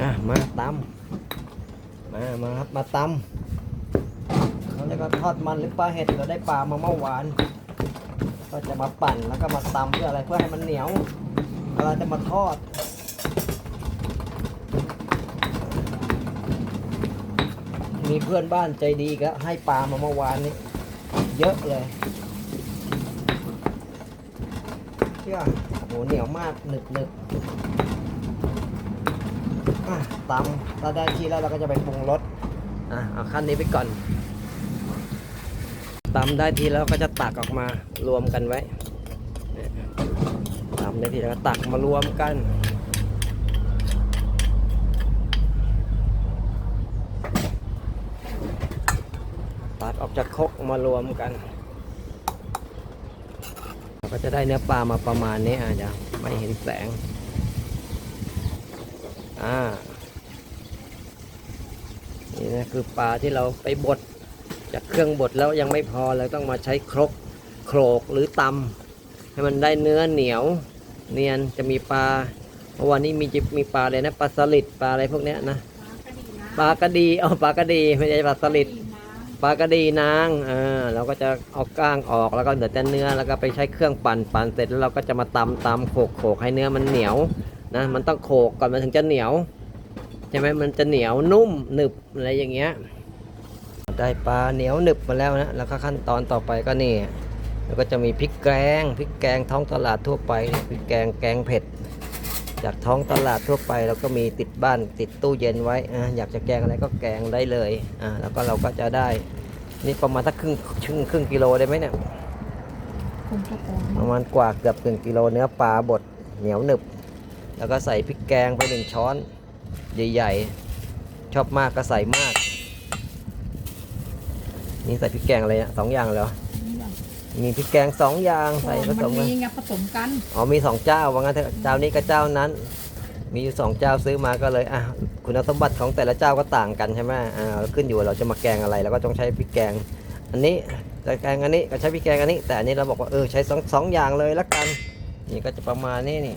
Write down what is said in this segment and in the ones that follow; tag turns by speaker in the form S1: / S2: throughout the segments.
S1: อะมาตำมามาครับมาตำเขาเรียกว่าทอดมันหรือปลาเห็ดเราได้ปลามาเมื่อวาน ก็จะมาปั่นแล้วก็มาตำเพื่ออะไรเพื่อให้มันเหนียวเวลาจะมาทอดมีเพื่อนบ้านใจดีก็ให้ปลามาเมื่อวานนี้ เยอะเลยเชื่อโหเหนียวมากหนึบหนึบ อะตำถ้าได้ที่แล้วเราก็จะไปปรุงรสอะเอาขั้นนี้ไปก่อนตำได้ทีแล้วก็จะตักออกมารวมกันไว้ตำได้ทีแล้วก็ตักมารวมกันตัดออกจากคกมารวมกันเราก็จะได้เนื้อปลามาประมาณนี้อาจจะไม่เห็นแสง อ่า นี่นะคือปลาที่เราไปบดจากเครื่องบดแล้วยังไม่พอเราต้องมาใช้ครกโขลกหรือตำให้มันได้เนื้อเหนียว เนียนจะมีปลาเมื่อวานนี้มีจิมีปลาอะไรนะปลาสลิดปลาอะไรพวกเนี้ยนะปลากระดีอ๋อปลากระดีไม่ใช่ปลาสลิดปลากระดีนางเออเราก็จะเอาก้างออกแล้วก็เหลือแต่เนื้อแล้วก็ไปใช้เครื่องปั่นปั่นเสร็จแล้วเราก็จะมาตำตำโขกโขกให้เนื้อมันเหนียว นะมันต้องโขกก่อนมันถึงจะเหนียวใช่ไหมมันจะเหนียวนุ่มหนึบอะไรอย่างเงี้ยได้ปลาเหนียวหนึบมาแล้วนะแล้วก็ขั้นตอนต่อไปก็นี่แล้วก็จะมีพริกแกงพริกแกงท้องตลาดทั่วไปพริกแกงแกงเผ็ด จากท้องตลาดทั่วไปเราก็มีติดบ้านติดตู้เย็นไว้อะอยากจะแกงอะไรก็แกงได้เลยอะแล้วก็เราก็จะได้นี่ประมาณสักครึ่งครึ่งครึ่งกิโลได้ไหมเนี่ย
S2: คุณกระป๋อง
S1: ประมาณกว่าเกือบหนึ่งกิโลเนื้อปลาบดเหนียวหนึบ แล้วก็ใส่พริกแกงไปหนึ่งช้อนใหญ่ๆ ชอบมากก็ใส่มาก นี่ใส่พริกแกงอะไรเนี่ยสองอย่างเหรอมีพริกแกงสองอย่างใส่ผสม
S2: มั
S1: กัน
S2: นมีไงผสมกัน
S1: อ๋อมีสองเจ้าว่างั้นเถอะเจ้านี้กับเจ้านั้น มีอยู่สองเจ้าซื้อมาก็เลยอะคุณสมบัติของแต่ละเจ้าก็ต่างกันใช่ไหมอ่าขึ้นอยู่ว่าเราจะมาแกงอะไรเราก็ต้องใช้พริกแกง อันนี้แต่แกงอันนี้ก็ใช้พริกแกงอันนี้ แต่อันนี้เราบอกว่าเออใช้สองสองอย่างเลยละกัน นี่ก็จะประมาณนี้นี่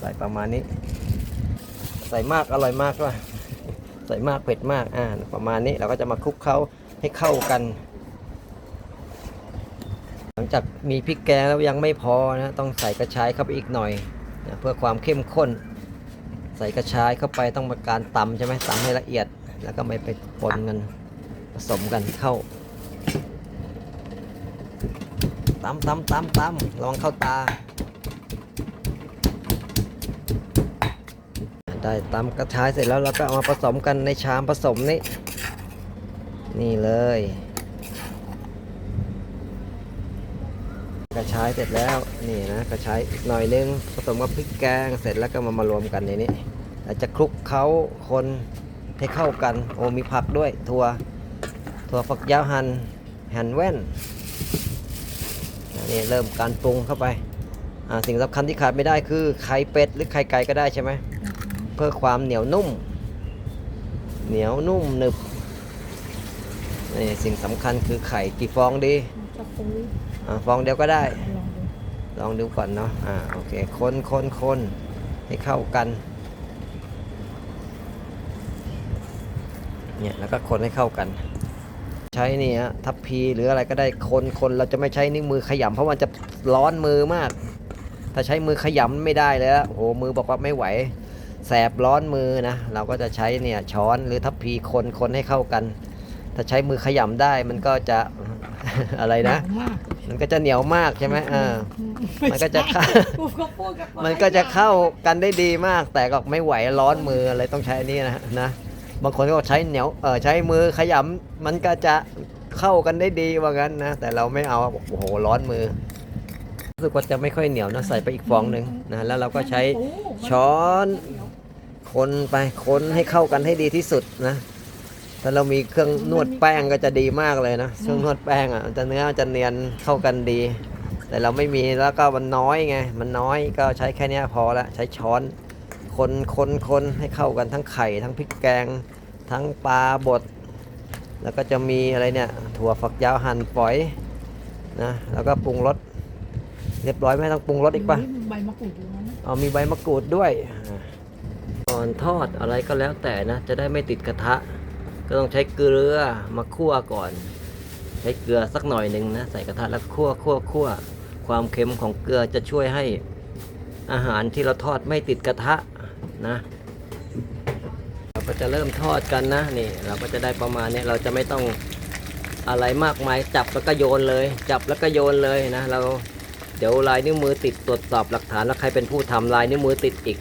S1: ใส่ประมาณนี้ ใส่มากอร่อยมากว่ะใส่มากเผ็ดมากอ่าประมาณนี้เราก็จะมาคลุกเคล้าให้เข้ากัน หลังจากมีพริกแกงแล้วยังไม่พอนะต้องใส่กระชายเข้าไปอีกหน่อยนะเพื่อความเข้มข้น ใส่กระชายเข้าไปต้องมาการตำใช่ไหมตำให้ละเอียด แล้วก็ไม่ไปปนกันผสมกันเข้าตำตำตำตำระวังเข้าตา ได้ตำกระชายเสร็จแล้วเราก็เอามาผสมกันในชามผสมนี่นี่เลย กระชายเสร็จแล้วนี่นะกระชายอีกหน่อยนึงผสมกับพริกแกงเสร็จแล้วก็มามารวมกันในนี้เราจะคลุกเคล้าคนให้เข้ากัน โอ้มีผักด้วยถั่วถั่วฝักยาวหัน่นหั่นแว่นนี่เริ่มการปรุงเข้าไปสิ่งสำคัญที่ขาดไม่ได้คือไข่เป็ดหรือไข่ไก่ก็ได้ใช่ไหม เพื่อความเหนียวนุ่ม เหนียวนุ่มหนึบนี่สิ่งสำคัญคือไข่กี่ฟองดี
S2: จะซื้อ
S1: อ่าฟองเดียวก็ได้
S2: ลองดู
S1: ลองดูก่อนเนาะอ่าโอเคคนคนคนให้เข้ากันเนี่ยแล้วก็คนให้เข้ากัน ใช้นี่ฮะทัพพีหรืออะไรก็ได้คนคนเราจะไม่ใช้นิ้วมือขยำเพราะมันจะร้อนมือมาก ถ้าใช้มือขยำไม่ได้เลยละโอ้โหมือบอกว่าไม่ไหว แสบร้อนมือนะ เราก็จะใช้เนี่ยช้อนหรือทัพพีคนคนให้เข้ากัน ถ้าใช้มือขยำได้มันก็จะอะไรนะ
S2: หาวมาก
S1: มันก็จะเหนียวมากใช่ไหมเออมันก็จะเข้า
S2: พูดก็พูดกับ
S1: มันก็จะเข้ากันได้ดีมาก แต่ก็ไม่ไหวร้อนมืออะไรต้องใช้อันนี้นะนะบางคนก็ใช้เหนียวเออใช้มือขยำมันก็จะเข้ากันได้ดีว่างั้นนะ แต่เราไม่เอาโอ้โหร้อนมือรู้สึกว่าจะไม่ค่อยเหนียวนะใส่ไปอีกฟองหนึ่งนะแล้วเราก็ใช้ช้อน คนไปคนให้เข้ากันให้ดีที่สุดนะถ้าเรามีเครื่องนวดแป้งก็จะดีมากเลยนะเครื่องนวดแป้งอะมันจะเนื้อมันจะเนียนเข้ากันดี แต่เราไม่มีแล้วก็มันน้อยไงมันน้อยก็ใช้แค่เนี้ยพอละใช้ช้อน คนคนคนให้เข้ากันทั้งไข่ทั้งพริกแกง ทั้งปลาบดแล้วก็จะมีอะไรเนี่ยถั่วฝักยาวหั่นฝอยนะแล้วก็ปรุงรสเรียบร้อยไหมต้องปรุงรสอีกปะ
S2: ใบมะกรูดอยู่นั้นนะ
S1: เอามีใบมะกรูดด้วย ก่อนทอดอะไรก็แล้วแต่นะ จะได้ไม่ติดกระทะ ก็ต้องใช้เกลือมาคั่วก่อน ใช้เกลือสักหน่อยหนึ่งนะ ใส่กระทะแล้วคั่วคั่วคั่วความเค็มของเกลือจะช่วยให้อาหารที่เราทอดไม่ติดกระทะนะ เราก็จะเริ่มทอดกันนะนี่เราก็จะได้ประมาณนี้เราจะไม่ต้องอะไรมากมายจับแล้วก็โยนเลย จับแล้วก็โยนเลยนะ เราเดี๋ยวลายนิ้วมือติดตรวจสอบหลักฐานแล้วใครเป็นผู้ทำลายนิ้วมือติดอีก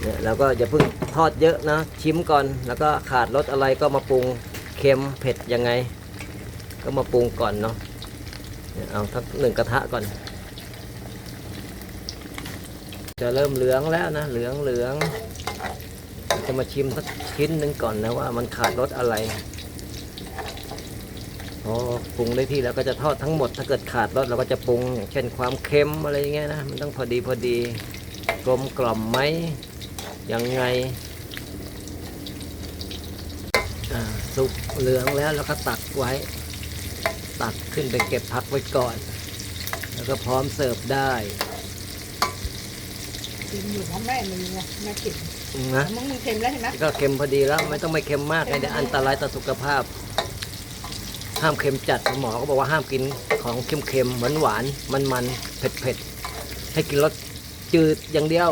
S1: เนี่ยเราก็อย่าเพิ่งทอดเยอะนะ ชิมก่อน แล้วก็ขาดรสอะไรก็มาปรุงเค็มเผ็ดยังไง ก็มาปรุงก่อนเนาะเนี่ยเอาทักหนึ่งกระทะก่อน จะเริ่มเหลืองแล้วนะ เหลืองเหลืองจะมาชิมสักชิ้นหนึ่งก่อนนะว่ามันขาดรสอะไรพอปรุงได้ที่แล้วก็จะทอดทั้งหมด ถ้าเกิดขาดรสเราก็จะปรุงอย่างเช่นความเค็มอะไรอย่างเงี้ยนะ มันต้องพอดีพอดีกลมกล่อมไหม ยังไงอ่าสุกเหลืองแล้วเราก็ตักไว้ ตักขึ้นไปเก็บพักไว้ก่อน แล้วก็พร้อมเสิร์ฟได้
S2: กินอยู่เพราะแม่มีไงแม่กิน
S1: นะ
S2: มึงมีเค็มแล้วเห็นไหม
S1: ก็เค็มพอดีแล้วไม่ต้องไม่เค็มมากไงเดี๋ยวอันตรายต่อสุขภาพ ห้ามเค็มจัดหมอก็บอกว่าห้ามกินของเค็มๆหวานหวานมันมันๆเผ็ดเผ็ดๆให้กินรสจืดอย่างเดียว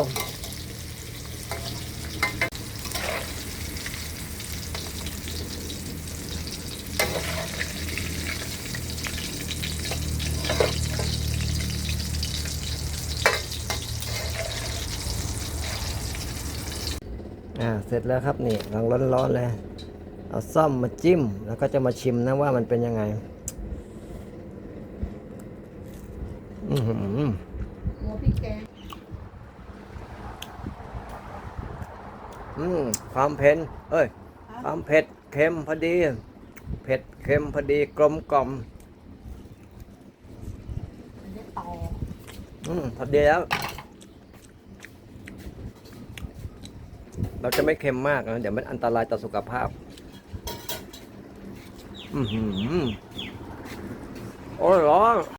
S1: อ่าเสร็จแล้วครับนี่กำลังร้อนๆเลยเอาซ่อมมาจิ้มแล้วก็จะมาชิมนะว่ามันเป็นยังไง อือหือ
S2: หัวพริกแกง
S1: อืมความเผ็ดเอ้ย ความเผ็ดเค็มพอดี เผ็ดเค็มพอดีกลมกล่อม
S2: อันนี้ต่อ
S1: อืมพอดีแล้ว เราจะไม่เค็มมากนะเดี๋ยวมันอันตรายต่อสุขภาพ อือหือโอ้ยร้อน